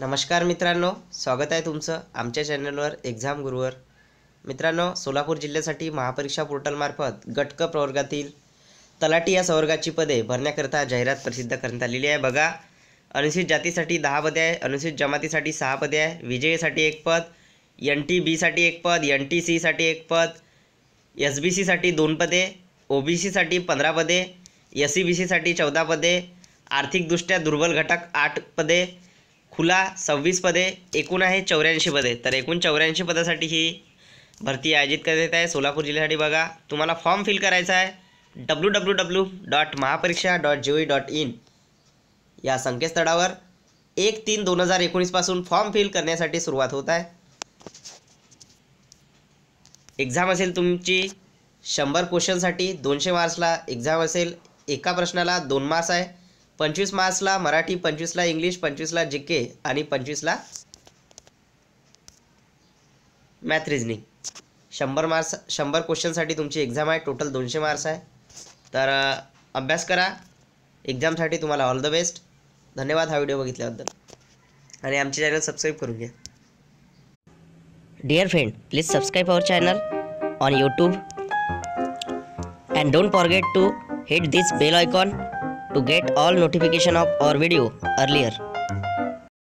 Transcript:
नमस्कार मित्रांनो स्वागत आहे तुमचं आमच्या चॅनलवर एक्झाम गुरुवर. मित्रांनो सोलापूर जिल्ह्यासाठी महापरीक्षा पोर्टलमार्फत गटक प्रवर्गातील तलाटी या संवर्गाची पदे भरण्याकरता जाहिरात प्रसिद्ध करण्यात आलेली आहे. बघा अनुसूचित जातीसाठी दहा पदे आहे अनुसूचित जमातीसाठी सहा पदे आहे विजयसाठी एक पद एन टी बीसाठी एक पद एन टी सीसाठी एक पद एस बी सीसाठी दोन पदे ओ बी सीसाठी पंधरा पदे एस सी बी सीसाठी चौदा पदे आर्थिकदृष्ट्या दुर्बल घटक आठ पदे खुला सव्वीस पदे एकूण आहे चौऱ्याऐंशी पदे. तर एकूण चौऱ्याऐंशी पदासाठी ही भरती आयोजित करण्यात येत आहे. सोलापूर जिल्ह्यासाठी बघा तुम्हाला फॉर्म फिल करायचा आहे. W W W dot Mahapariksha dot G O dot in या संकेतस्थळावर एक तीन दोन हजार एकोणीसपासून फॉर्म फिल करण्यासाठी सुरुवात होत आहे. एक्झाम असेल तुमची शंभर क्वेश्चनसाठी दोनशे मार्क्सला एक्झाम असेल. एका प्रश्नाला दोन मार्क्स आहे. पंचवीस मार्चला मराठी पंचवीसला इंग्लिश पंचवीसला जी के आणि पंचवीसला मॅथ रिजनिंग शंभर मार्क्स शंभर क्वेश्चनसाठी तुमची एक्झाम आहे. टोटल दोनशे मार्क्स आहे. तर अभ्यास करा. एक्झामसाठी तुम्हाला ऑल द बेस्ट धन्यवाद हा व्हिडिओ बघितल्याबद्दल. आणि आमचे चॅनल सबस्क्राईब करून घ्या. Dear friend please subscribe our channel on YouTube and don't forget to hit this bell icon to get all notification of our video earlier.